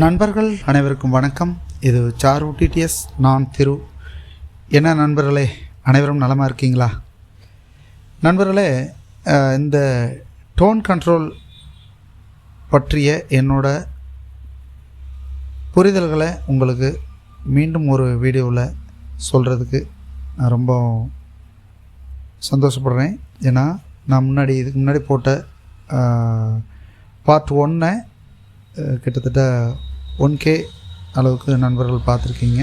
நண்பர்கள் அனைவருக்கும் வணக்கம். இது சாரு டிடிஎஸ் நான் திரு. என்ன நண்பர்களே அனைவரும் நலமாக இருக்கீங்களா? நண்பர்களே இந்த டோன் கண்ட்ரோல் பற்றிய என்னோட புரிதல்களை உங்களுக்கு மீண்டும் ஒரு வீடியோவில் சொல்கிறதுக்கு நான் ரொம்ப சந்தோஷப்படுறேன். ஏன்னா நான் முன்னாடி இதுக்கு முன்னாடி போட்ட பார்ட் ஒன்னை கிட்டத்தட்ட ஒன் கே அளவுக்கு நண்பர்கள் பார்த்துருக்கீங்க.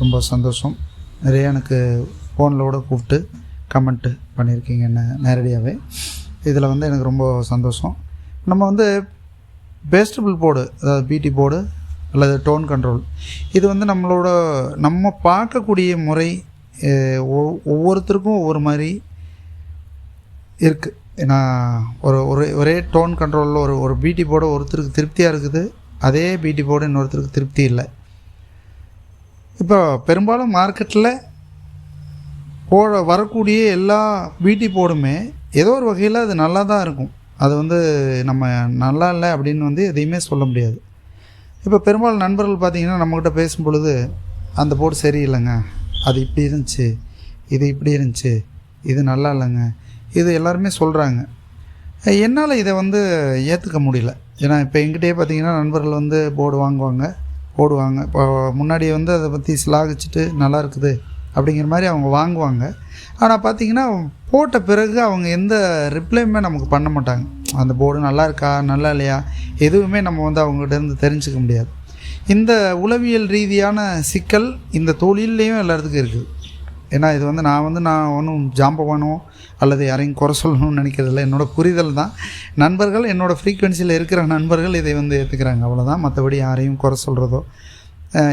ரொம்ப சந்தோஷம். நிறைய எனக்கு ஃபோனில் கூட கூப்பிட்டு கமெண்ட்டு பண்ணியிருக்கீங்க என்ன நேரடியாகவே இதில் வந்து எனக்கு ரொம்ப சந்தோஷம். நம்ம வந்து பேஸ்டபிள் போர்டு அதாவது பிடி போர்டு அல்லது டோன் கண்ட்ரோல் இது வந்து நம்மளோட நம்ம பார்க்கக்கூடிய முறை ஒவ்வொருத்தருக்கும் ஒவ்வொரு மாதிரி இருக்குது ஏன்னா ஒரு ஒரு ஒரே டோன் கண்ட்ரோலில் ஒரு ஒரு பீட்டி போர்டு ஒருத்தருக்கு திருப்தியாக இருக்குது அதே பீட்டி போர்டு இன்னொருத்தருக்கு திருப்தி இல்லை. இப்போ பெரும்பாலும் மார்க்கெட்டில் போட வரக்கூடிய எல்லா பீட்டி போர்டுமே ஏதோ ஒரு வகையில் அது நல்லா தான் இருக்கும். அது வந்து நம்ம நல்லா இல்லை அப்படின்னு வந்து எதையுமே சொல்ல முடியாது. இப்போ பெரும்பாலும் நண்பர்கள் பார்த்திங்கன்னா நம்மக்கிட்ட பேசும் பொழுது அந்த போர்டு சரியில்லைங்க. அது இப்படி இருந்துச்சு இது இப்படி இருந்துச்சு இது நல்லா இல்லைங்க. இது எல்லாருமே சொல்கிறாங்க என்னால் இதை வந்து ஏற்றுக்க முடியல. ஏன்னா இப்போ எங்கிட்டே பார்த்தீங்கன்னா நண்பர்கள் வந்து போர்டு வாங்குவாங்க போடுவாங்க. இப்போ முன்னாடி வந்து அதை பற்றி சிலாகிச்சிட்டு நல்லா இருக்குது அப்படிங்கிற மாதிரி அவங்க வாங்குவாங்க. ஆனால் பார்த்தீங்கன்னா போட்ட பிறகு அவங்க எந்த ரிப்ளைமே நமக்கு பண்ண மாட்டாங்க. அந்த போர்டு நல்லா இருக்கா நல்லா இல்லையா? எதுவுமே நம்ம வந்து அவங்ககிட்டருந்து தெரிஞ்சுக்க முடியாது. இந்த உளவியல் ரீதியான சிக்கல் இந்த தொழில்லையும் எல்லாத்துக்கும் இருக்குது. ஏன்னா இது வந்து நான் வந்து நான் ஒன்றும் ஜாம்பவானோ அல்லது யாரையும் குறை சொல்லணும்னு நினைக்கிறதில்ல. என்னோடய புரிதல் தான். நண்பர்கள் என்னோடய ஃப்ரீக்குவென்சியில் இருக்கிற நண்பர்கள் இதை வந்து ஏற்றுக்கிறாங்க அவ்வளோதான் மற்றபடி யாரையும் குறை சொல்கிறதோ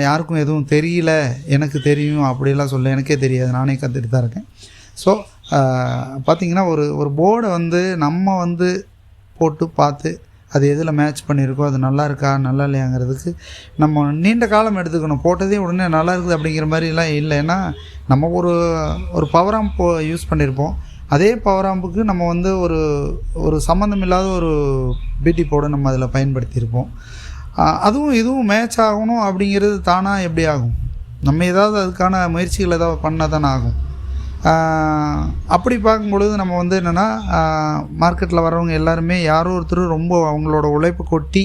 யாருக்கும் எதுவும் தெரியல. எனக்கு தெரியும். அப்படிலாம் சொல்ல எனக்கே தெரியாது. நானே கற்றுட்டு தான் இருக்கேன். ஸோ பார்த்திங்கன்னா ஒரு ஒரு போர்டை வந்து நம்ம வந்து போட்டு பார்த்து அது எதில் மேட்ச் பண்ணியிருக்கோ அது நல்லா இருக்கா நல்லா இல்லையாங்கிறதுக்கு நம்ம நீண்ட காலம் எடுத்துக்கணும். போட்டதே உடனே நல்லா இருக்குது அப்படிங்கிற மாதிரிலாம் இல்லைன்னா நம்ம ஒரு ஒரு பவர் ஆம்ப் யூஸ் பண்ணியிருப்போம். அதே பவர் ஆம்புக்கு நம்ம வந்து ஒரு ஒரு சம்மந்தம் இல்லாத ஒரு பிடி போட நம்ம அதில் பயன்படுத்தியிருப்போம். அதுவும் இதுவும் மேட்ச் ஆகணும் அப்படிங்கிறது தானாக எப்படி ஆகும்? நம்ம ஏதாவது அதுக்கான முயற்சிகள் ஏதாவது பண்ணால் தானே ஆகும்? அப்படி பார்க்கும்பொழுது நம்ம வந்து என்னென்னா மார்க்கெட்டில் வர்றவங்க எல்லாருமே யாரோ ஒருத்தர் ரொம்ப அவங்களோட உழைப்பு கொட்டி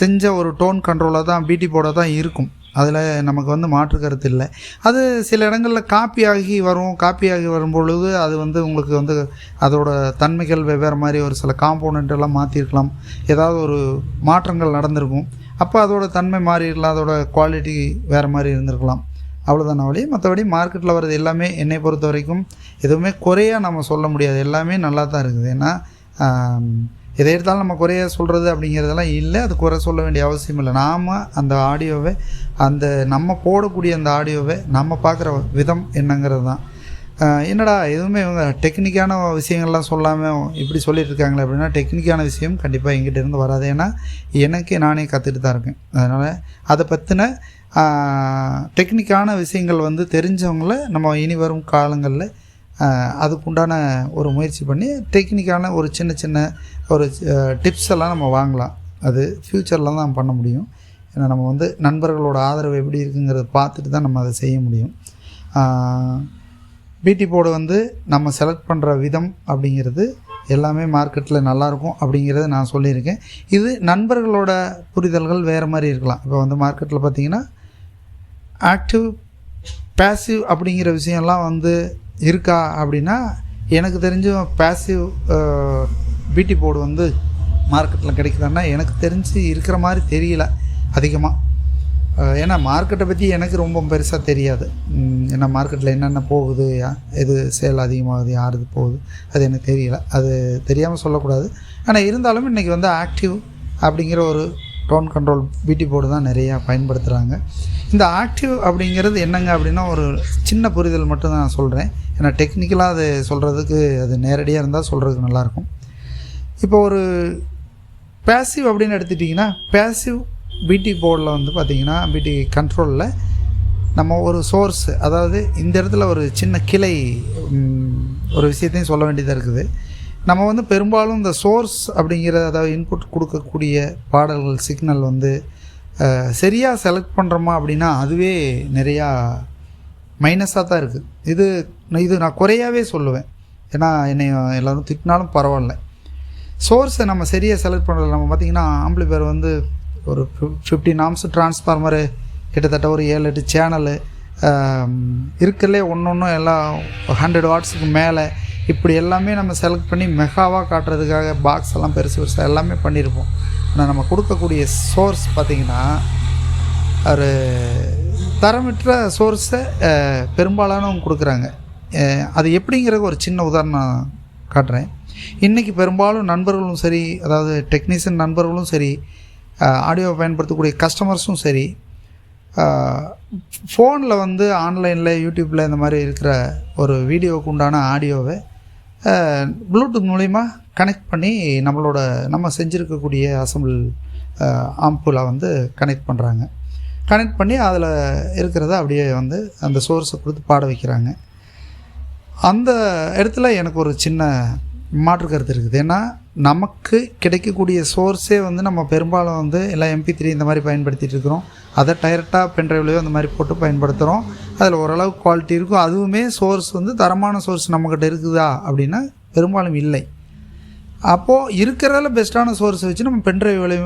செஞ்ச ஒரு டோன் கண்ட்ரோலாக தான் பிடி போர்டாக தான் இருக்கும். அதில் நமக்கு வந்து மாற்று கருத்து இல்லை. அது சில இடங்களில் காப்பி ஆகி வரும். காப்பி ஆகி வரும்பொழுது அது வந்து உங்களுக்கு வந்து அதோட தன்மைகள் வெவ்வேறு மாதிரி ஒரு சில காம்போனண்ட் எல்லாம் மாற்றிருக்கலாம் ஏதாவது ஒரு மாற்றங்கள் நடந்திருக்கும். அப்போ அதோட தன்மை மாறி இருக்கலாம் அதோட குவாலிட்டி வேறு மாதிரி இருந்திருக்கலாம். அவ்வளோதான் வழி. மற்றபடி மார்க்கெட்டில் வர்றது எல்லாமே என்னை பொறுத்த வரைக்கும் எதுவுமே குறையாக நம்ம சொல்ல முடியாது. எல்லாமே நல்லா தான் இருக்குது. ஏன்னா எதை எடுத்தாலும் நம்ம குறைய சொல்கிறது அப்படிங்கிறதெல்லாம் இல்லை. அது குறை சொல்ல வேண்டிய அவசியம் இல்லை. நாம் அந்த ஆடியோவை அந்த நம்ம போடக்கூடிய அந்த ஆடியோவை நம்ம பார்க்குற விதம் என்னங்கிறது தான். என்னடா எதுவுமே இவங்க டெக்னிக்கான விஷயங்கள்லாம் சொல்லாமல் இப்படி சொல்லிட்டு இருக்காங்களே அப்படின்னா டெக்னிக்கான விஷயம் கண்டிப்பாக எங்கிட்ட இருந்து வராது. ஏன்னா எனக்கே நானே கற்றுட்டு தான் இருக்கேன். அதனால் அதை பற்றின டெக்னிக்கான விஷயங்கள் வந்து தெரிஞ்சவங்கள நம்ம இனி வரும் காலங்களில் அதுக்குண்டான ஒரு முயற்சி பண்ணி டெக்னிக்கான ஒரு சின்ன சின்ன ஒரு டிப்ஸ் எல்லாம் நம்ம வாங்கலாம். அது ஃப்யூச்சரில் தான் பண்ண முடியும். ஏன்னா நம்ம வந்து நண்பர்களோட ஆதரவு எப்படி இருக்குங்கிறத பார்த்துட்டு தான் நம்ம அதை செய்ய முடியும். பிடி போர்டு வந்து நம்ம செலக்ட் பண்ணுற விதம் அப்படிங்கிறது எல்லாமே மார்க்கெட்டில் நல்லாயிருக்கும் அப்படிங்கிறத நான் சொல்லியிருக்கேன். இது நண்பர்களோட புரிதல்கள் வேறு மாதிரி இருக்கலாம். இப்போ வந்து மார்க்கெட்டில் பார்த்திங்கன்னா ஆக்டிவ் பேசிவ் அப்படிங்கிற விஷயம்லாம் வந்து இருக்கா அப்படின்னா எனக்கு தெரிஞ்சும் பேசிவ் பிடி போர்டு வந்து மார்க்கெட்டில் கிடைக்குதான்னா எனக்கு தெரிஞ்சு இருக்கிற மாதிரி தெரியல அதிகமாக ஏன்னா மார்க்கெட்டை பற்றி எனக்கு ரொம்ப பெருசாக தெரியாது. ஏன்னா மார்க்கெட்டில் என்னென்ன போகுது எது சேல் அதிகமாகுது யார் இது போகுது அது எனக்கு தெரியல. அது தெரியாமல் சொல்லக்கூடாது. ஆனால் இருந்தாலும் இன்றைக்கி வந்து ஆக்டிவ் அப்படிங்கிற ஒரு டோன் கண்ட்ரோல் பீட்டி போர்டு தான் நிறையா பயன்படுத்துகிறாங்க இந்த ஆக்டிவ் அப்படிங்கிறது என்னங்க அப்படின்னா ஒரு சின்ன புரிதல் மட்டும் தான் நான் சொல்கிறேன் ஏன்னா டெக்னிக்கலாக அது சொல்கிறதுக்கு அது நேரடியாக இருந்தால் சொல்கிறதுக்கு நல்லாயிருக்கும். இப்போ ஒரு பேசிவ் அப்படின்னு எடுத்துட்டிங்கன்னா பேசிவ் பிடி போர்டில் வந்து பார்த்திங்கன்னா பிடி கண்ட்ரோலில் நம்ம ஒரு சோர்ஸ் அதாவது இந்த இடத்துல ஒரு சின்ன கிளை ஒரு விஷயத்தையும் சொல்ல வேண்டியதாக இருக்குது. நம்ம வந்து பெரும்பாலும் இந்த சோர்ஸ் அப்படிங்கிற அதாவது இன்புட் கொடுக்கக்கூடிய பாடல்கள் சிக்னல் வந்து சரியாக செலக்ட் பண்ணுறோமா அப்படின்னா அதுவே நிறையா மைனஸாக தான் இருக்குது இது இது நான் குறையாவே சொல்லுவேன். ஏன்னா என்னை எல்லோரும் திட்டினாலும் பரவாயில்ல. சோர்ஸை நம்ம சரியாக செலக்ட் பண்ணுறது நம்ம பார்த்திங்கன்னா ஆம்பிளிஃபையர் வந்து ஒரு ஃபிஃப்டின் ஆம்ஸ் டிரான்ஸ்ஃபார்மரு கிட்டத்தட்ட ஒரு ஏழு எட்டு சேனலு இருக்கலே ஒன்று ஒன்றும் எல்லாம் ஹண்ட்ரட் வாட்ஸுக்கு மேலே இப்படி எல்லாமே நம்ம செலக்ட் பண்ணி மெகாவாக காட்டுறதுக்காக பாக்ஸ் எல்லாம் பெருசு பெருசாக எல்லாமே பண்ணியிருப்போம். ஆனால் நம்ம கொடுக்கக்கூடிய சோர்ஸ் பார்த்திங்கன்னா ஒரு தரமற்ற சோர்ஸை பெரும்பாலானவங்க கொடுக்குறாங்க. அது எப்படிங்கிற ஒரு சின்ன உதாரணம் காட்டுறேன். இன்றைக்கி பெரும்பாலும் நண்பர்களும் சரி அதாவது டெக்னீஷியன் நண்பர்களும் சரி ஆடியோ பயன்படுத்தக்கூடிய கஸ்டமர்ஸும் சரி ஃபோனில் வந்து ஆன்லைனில் யூடியூப்பில் இந்த மாதிரி இருக்கிற ஒரு வீடியோவுக்கு உண்டான ஆடியோவை ப்ளூடூத் மூலிமா கனெக்ட் பண்ணி நம்மளோட நம்ம செஞ்சுருக்கக்கூடிய அசம்பிள் ஆம்பில் வந்து கனெக்ட் பண்ணுறாங்க கனெக்ட் பண்ணி அதில் இருக்கிறத அப்படியே வந்து அந்த சோர்ஸை கொடுத்து பாட வைக்கிறாங்க. அந்த இடத்துல எனக்கு ஒரு சின்ன மாற்று கருத்து இருக்குது. ஏன்னா நமக்கு கிடைக்கக்கூடிய சோர்ஸே வந்து நம்ம பெரும்பாலும் வந்து எல்லாம் எம்பி த்ரீ இந்த மாதிரி பயன்படுத்திட்டு இருக்கிறோம். அதை டைரெக்டாக பென்ட்ரைவ்லையோ அந்த மாதிரி போட்டு பயன்படுத்துகிறோம் அதில் ஓரளவு குவாலிட்டி இருக்கும். அதுவுமே சோர்ஸ் வந்து தரமான சோர்ஸ் நம்மக்கிட்ட இருக்குதா அப்படின்னா பெரும்பாலும் இல்லை. அப்போது இருக்கிறதால பெஸ்ட்டான சோர்ஸை வச்சு நம்ம பென்ட்ரைவ் வழி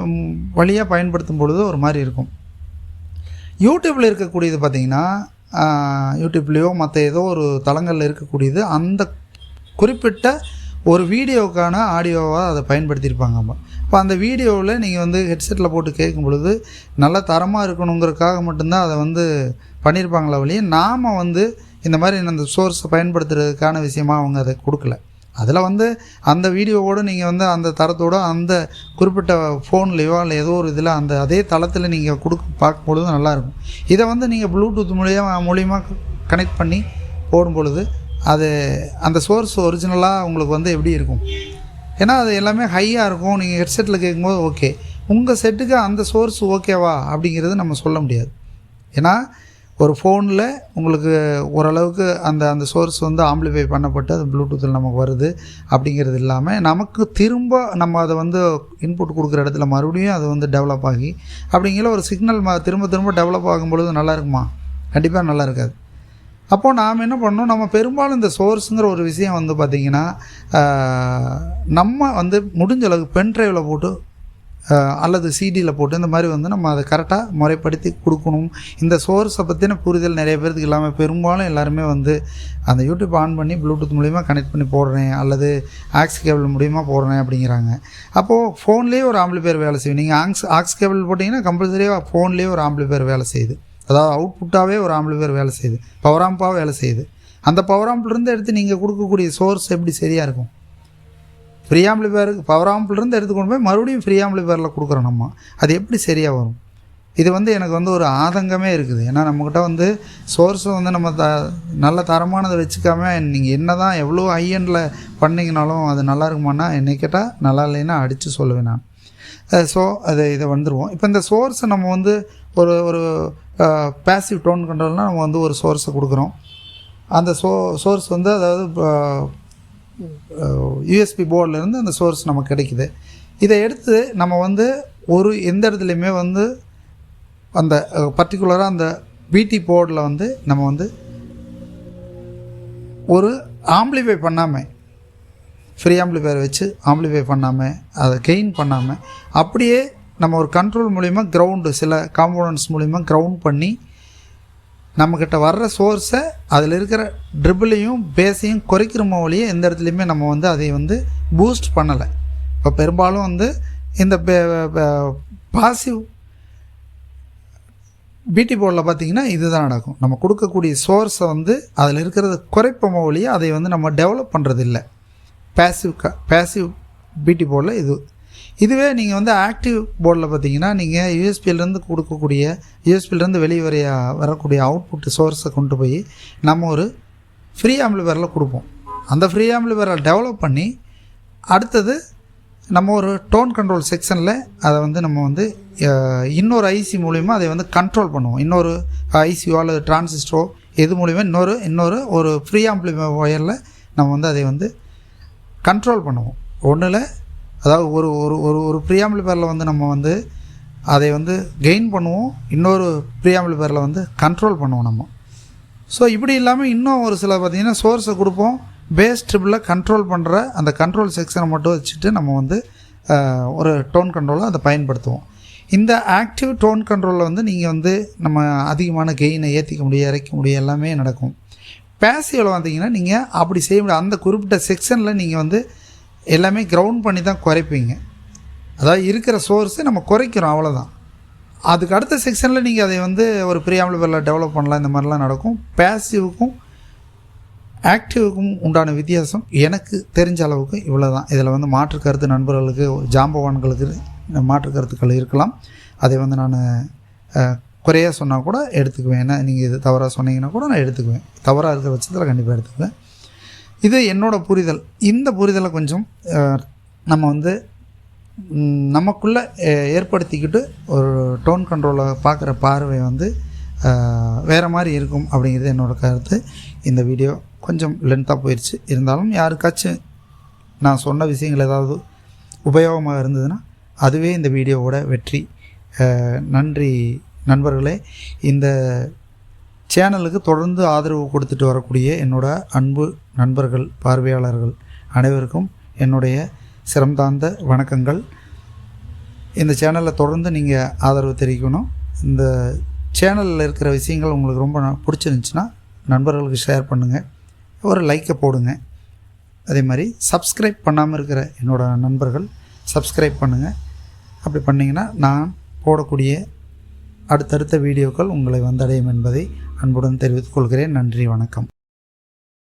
வழியாக பயன்படுத்தும் பொழுது ஒரு மாதிரி இருக்கும். யூடியூப்பில் இருக்கக்கூடியது பார்த்திங்கன்னா யூடியூப்லேயோ மற்ற ஏதோ ஒரு தளங்களில் இருக்கக்கூடியது அந்த குறிப்பிட்ட ஒரு வீடியோவுக்கான ஆடியோவாக அதை பயன்படுத்தியிருப்பாங்க அம்மா இப்போ அந்த வீடியோவில் நீங்கள் வந்து ஹெட்செட்டில் போட்டு கேட்கும் பொழுது நல்ல தரமாக இருக்கணுங்கிறதுக்காக மட்டும்தான் அதை வந்து பண்ணியிருப்பாங்களா வழியே நாம் வந்து இந்த மாதிரி அந்த சோர்ஸை பயன்படுத்துறதுக்கான விஷயமா அவங்க அதை கொடுக்கல. அதில் வந்து அந்த வீடியோவோடு நீங்கள் வந்து அந்த தரத்தோட அந்த குறிப்பிட்ட ஃபோன்லேயோ இல்லை ஏதோ ஒரு இதில் அந்த அதே தளத்தில் நீங்கள் கொடுக்க பார்க்கும்பொழுது நல்லாயிருக்கும் இதை வந்து நீங்கள் ப்ளூடூத் மூலியமாக மூலியமாக கனெக்ட் பண்ணி போடும் பொழுது அது அந்த சோர்ஸ் ஒரிஜினலாக உங்களுக்கு வந்து எப்படி இருக்கும்? ஏன்னா அது எல்லாமே ஹையாக இருக்கும். நீங்கள் ஹெட்செட்டில் கேட்கும்போது ஓகே உங்கள் செட்டுக்கு அந்த சோர்ஸ் ஓகேவா அப்படிங்கிறது நம்ம சொல்ல முடியாது. ஏன்னா ஒரு ஃபோனில் உங்களுக்கு ஓரளவுக்கு அந்த அந்த சோர்ஸ் வந்து ஆம்பிளிஃபை பண்ணப்பட்டு அது ப்ளூடூத்தில் நமக்கு வருது அப்படிங்கிறது இல்லாமல் நமக்கு திரும்ப நம்ம அதை வந்து இன்புட் கொடுக்குற இடத்துல மறுபடியும் அது வந்து டெவலப் ஆகி அப்படிங்கிற ஒரு சிக்னல் திரும்ப திரும்ப டெவலப் ஆகும் பொழுது நல்லா இருக்குமா? கண்டிப்பாக நல்லா இருக்காது. அப்போது நாம் என்ன பண்ணணும் நம்ம பெரும்பாலும் இந்த சோர்ஸுங்கிற ஒரு விஷயம் வந்து பார்த்திங்கன்னா நம்ம வந்து முடிஞ்ச அளவுக்கு பென் ட்ரைவில் போட்டு அல்லது சிடியில் போட்டு இந்த மாதிரி வந்து நம்ம அதை கரெக்டாக முறைப்படுத்தி கொடுக்கணும். இந்த சோர்ஸை பற்றின புரிதல் நிறைய பேருக்கு இல்லாமல் பெரும்பாலும் எல்லாருமே வந்து அந்த யூடியூப் ஆன் பண்ணி ப்ளூடூத் மூலிமா கனெக்ட் பண்ணி போடுறேன் அல்லது ஆக்ஸ் கேபிள் மூலிமா போடுறேன் அப்படிங்கிறாங்க. அப்போது ஃபோன்லேயே ஒரு ஆம்பிளிஃபையர் வேலை செய்யும். நீங்கள் ஆக்ஸ் ஆக்ஸ் கேபிள் போட்டிங்கன்னா கம்பல்சரியாக ஃபோன்லேயே ஒரு ஆம்பிளிஃபையர் வேலை செய்யுது. அதாவது அவுட்புட்டாகவே ஒரு ஆம்பிளிஃபையர் வேலை செய்யுது. பவர் ஆம்பாக வேலை செய்யுது. அந்த பவர் ஆம்பிலிருந்து எடுத்து நீங்கள் கொடுக்கக்கூடிய சோர்ஸ் எப்படி சரியாக இருக்கும்? ஃப்ரீ ஆம்பிளிஃபையருக்கு பவர் ஆம்பிலிருந்து எடுத்து கொண்டு போய் மறுபடியும் ஃப்ரீ ஆம்பிளிஃபையரில் கொடுக்குறோம் நம்ம. அது எப்படி சரியாக வரும்? இது வந்து எனக்கு வந்து ஒரு ஆதங்கமே இருக்குது. ஏன்னா நம்மக்கிட்ட வந்து சோர்ஸை வந்து நம்ம த நல்ல தரமானதை வச்சுக்காம நீங்கள் என்ன தான் எவ்வளோ ஹையண்டில் பண்ணிங்கனாலும் அது நல்லா இருக்குமானா என்னை கேட்டால் நல்லா இல்லைன்னா அடித்து சொல்லுவேன் நான். ஸோ அது இதை வந்துடுவோம் இப்போ இந்த சோர்ஸை நம்ம வந்து ஒரு ஒரு பேசிவ் டோன் கண்ட்ரோல்னால் நம்ம வந்து ஒரு சோர்ஸை கொடுக்குறோம். அந்த சோ சோர்ஸ் வந்து அதாவது யூஎஸ்பி போர்டிலேருந்து அந்த சோர்ஸ் நமக்கு கிடைக்குது. இதை எடுத்து நம்ம வந்து ஒரு எந்த இடத்துலையுமே வந்து அந்த பர்டிகுலராக அந்த பிடி போர்டில் வந்து நம்ம வந்து ஒரு ஆம்பிளிஃபை பண்ணாமல் ஃப்ரீ ஆம்பிளிஃபையர் வச்சு ஆம்பிளிஃபை பண்ணாமல் அதை கெயின் பண்ணாமல் அப்படியே நம்ம ஒரு கண்ட்ரோல் மூலிமா கிரவுண்டு சில காம்போனன்ட்ஸ் மூலிமா கிரவுண்ட் பண்ணி நம்மக்கிட்ட வர்ற சோர்ஸை அதில் இருக்கிற ட்ரிபிளையும் பேஸையும் குறைக்கிற வழியே எந்த இடத்துலையுமே நம்ம வந்து அதை வந்து பூஸ்ட் பண்ணலை. இப்போ பெரும்பாலும் வந்து இந்த பாசிவ் பிடி போர்டில் பார்த்தீங்கன்னா இதுதான் நடக்கும். நம்ம கொடுக்கக்கூடிய சோர்ஸை வந்து அதில் இருக்கிறத குறைப்போமோ ஒழிய அதை வந்து நம்ம டெவலப் பண்ணுறதில்லை பேசிவ் க பேசிவ் பிடி போர்டில் இது. இதுவே நீங்கள் வந்து ஆக்டிவ் போர்டில் பார்த்தீங்கன்னா நீங்கள் யூஎஸ்பியிலேருந்து கொடுக்கக்கூடிய யூஎஸ்பியிலேருந்து வெளியே வரைய வரக்கூடிய அவுட்புட் சோர்ஸை கொண்டு போய் நம்ம ஒரு ஃப்ரீ ஆம்பிளிஃபயரில் கொடுப்போம். அந்த ஃப்ரீ ஆம்பிளிஃபயரை டெவலப் பண்ணி அடுத்தது நம்ம ஒரு டோன் கண்ட்ரோல் செக்ஷனில் அதை வந்து நம்ம வந்து இன்னொரு ஐசி மூலிமா அதை வந்து கண்ட்ரோல் பண்ணுவோம். இன்னொரு ஐசியோ அல்லது டிரான்சிஸ்டரோ எது மூலிமா இன்னொரு இன்னொரு ஒரு ஃப்ரீ ஆம்பிளிஃபை ஒயரில் நம்ம வந்து அதை வந்து கண்ட்ரோல் பண்ணுவோம். ஒன்றில் அதாவது ஒரு ஒரு ஒரு ஒரு ப்ரியாம்பிள் பேரில் வந்து நம்ம வந்து அதை வந்து கெயின் பண்ணுவோம். இன்னொரு ப்ரியாம்பிள் பேரில் வந்து கண்ட்ரோல் பண்ணுவோம் நம்ம. ஸோ இப்படி இல்லாமல் இன்னும் ஒரு சில பார்த்திங்கன்னா சோர்ஸை கொடுப்போம். பேஸ் ட்ரிப்பில் கண்ட்ரோல் பண்ணுற அந்த கண்ட்ரோல் செக்ஷனை மட்டும் வச்சுட்டு நம்ம வந்து ஒரு டோன் கண்ட்ரோலை அதை பயன்படுத்துவோம். இந்த ஆக்டிவ் டோன் கண்ட்ரோலில் வந்து நீங்கள் வந்து நம்ம அதிகமான கெயினை ஏற்றிக்க முடியும் இறைக்க முடியும் எல்லாமே நடக்கும். பேசிவில் வந்தீங்கன்னா நீங்கள் அப்படி செய்ய முடியாது. அந்த குறிப்பிட்ட செக்ஷனில் நீங்கள் வந்து எல்லாமே கிரவுண்ட் பண்ணி தான் குறைப்பீங்க. அதாவது இருக்கிற சோர்ஸை நம்ம குறைக்கிறோம் அவ்வளோதான் அதுக்கு அடுத்த செக்ஷனில் நீங்கள் அதை வந்து ஒரு ப்ரியாமல் பேரில் டெவலப் பண்ணலாம் இந்த மாதிரிலாம் நடக்கும். பேசிவுக்கும் ஆக்டிவுக்கும் உண்டான வித்தியாசம் எனக்கு தெரிஞ்ச அளவுக்கு இவ்வளோ தான் இதில் வந்து மாற்று கருத்து நண்பர்களுக்கு ஜாம்பவான்களுக்கு மாற்று கருத்துக்கள் இருக்கலாம். அதை வந்து நான் குறையாக சொன்னால் கூட எடுத்துக்குவேன். ஏன்னா நீங்கள் இது தவறாக சொன்னீங்கன்னா கூட நான் எடுத்துக்குவேன். தவறாக இருக்கிற பட்சத்தில் கண்டிப்பாக எடுத்துக்குவேன். இது என்னோடய புரிதல். இந்த புரிதலை கொஞ்சம் நம்ம வந்து நமக்குள்ளே ஏற்படுத்திக்கிட்டு ஒரு டோன் கண்ட்ரோலை பார்க்குற பார்வை வந்து வேறு மாதிரி இருக்கும் அப்படிங்கிறது என்னோடய கருத்து. இந்த வீடியோ கொஞ்சம் லென்த்தாக போயிடுச்சு இருந்தாலும் யாருக்காச்சும் நான் சொன்ன விஷயங்கள் ஏதாவது உபயோகமாக இருந்ததுன்னா அதுவே இந்த வீடியோவோட வெற்றி. நன்றி. நண்பர்களே இந்த சேனலுக்கு தொடர்ந்து ஆதரவு கொடுத்துட்டு வரக்கூடிய என்னோட அன்பு நண்பர்கள் பார்வையாளர்கள் அனைவருக்கும் என்னுடைய சிரம்தாந்த வணக்கங்கள். இந்த சேனலை தொடர்ந்து நீங்கள் ஆதரவு தெரிவிக்கணும். இந்த சேனலில் இருக்கிற விஷயங்கள் உங்களுக்கு ரொம்ப ந- பிடிச்சிருந்துச்சுன்னா நண்பர்களுக்கு ஷேர் பண்ணுங்கள் ஒரு லைக்கை போடுங்க. அதே மாதிரி சப்ஸ்கிரைப் பண்ணாமல் இருக்கிற என்னோட நண்பர்கள் சப்ஸ்கிரைப் பண்ணுங்கள் அப்படி பண்ணிங்கன்னா நான் போடக்கூடிய அடுத்தடுத்த வீடியோக்கள் உங்களை வந்தடையும் என்பதை அன்புடன் தெரிவித்துக் கொள்கிறேன். நன்றி வணக்கம்.